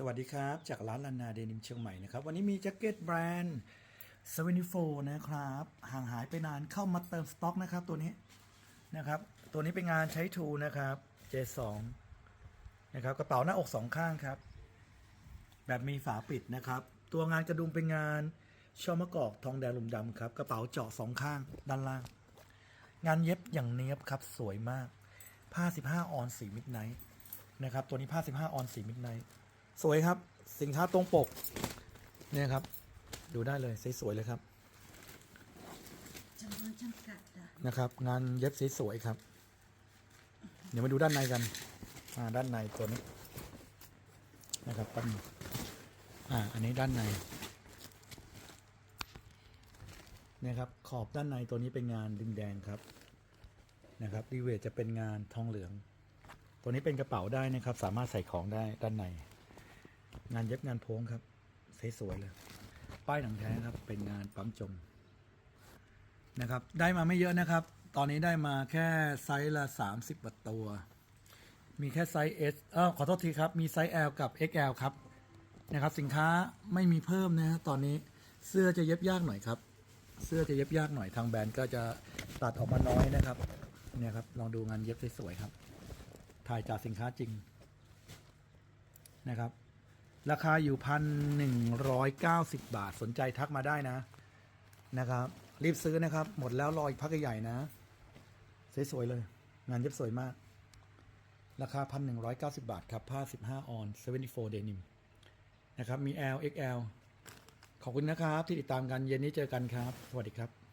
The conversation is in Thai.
สวัสดีครับ จากร้านลานาเดนิมเชียงใหม่นะครับ วันนี้มีแจ็คเก็ตแบรนด์74นะครับ ห่างหายไปนานเข้ามาเติมสต็อกนะครับตัวนี้นะครับ ตัวนี้เป็นงานใช้ทูนะครับ J2 นะครับกระเป๋าหน้าอกสองข้างครับ แบบมีฝาปิดนะครับ ตัวงานกระดุมเป็นงานช่อมะกอกทองแดงลุมดำครับ กระเป๋าเจาะสองข้างด้านล่าง งานเย็บอย่างเนี้ยบครับสวยมาก ผ้า 15 ออนสีมิดไนท์นะครับ ตัวนี้ผ้า 15 ออนสีมิดไนท์ สวยครับ สินค้าตรงปก เนี่ยครับ ดูได้เลยสวยๆเลยครับจำนวนจำกัดอะนะครับ งานเย็บสวยๆครับ เดี๋ยวมาดูด้านในกันอ่าด้านในตัวนี้นะครับปั้นอ่าอันนี้ด้านในเนี่ยครับขอบด้านในตัวนี้เป็นงานดินแดงครับนะครับรีเวทจะเป็นงานทองเหลือง ตัวนี้เป็นกระเป๋าได้นะครับ สามารถใส่ของได้ด้านใน งานเย็บงานโพงครับสวยๆเลย ป้ายหนังแท้ครับ เป็นงานปั๊มจมนะครับ ได้มาไม่เยอะนะครับ ตอนนี้ได้มาแค่ไซส์ละ 30บาทตัว มีแค่ไซส์ S เออขอโทษทีครับ มีไซส์ L กับ XL ครับนะครับ สินค้าไม่มีเพิ่มนะฮะตอนนี้เสื้อจะเย็บยากหน่อยครับ เสื้อจะเย็บยากหน่อยทางแบรนด์ก็จะตัดออกมาน้อยนะครับเนี่ยครับลองดูงานเย็บสวยๆครับ ถ่ายจากสินค้าจริงนะครับ ราคาอยู่พันหนึ่งร้อยเก้าสิบบาทสนใจทักมาได้นะ นะครับ รีบซื้อนะครับ หมดแล้วรออีกพักใหญ่นะ สวยๆเลย งานเย็บสวยมาก ราคาพันหนึ่งร้อยเก้าสิบาท ครับ ผ้าสิบห้าออนเซเวนตี้โฟเดนิมนะครับ มี L XL ขอบคุณนะครับ ที่ติดตามกันเย็นนี้เจอกันครับ สวัสดีครับ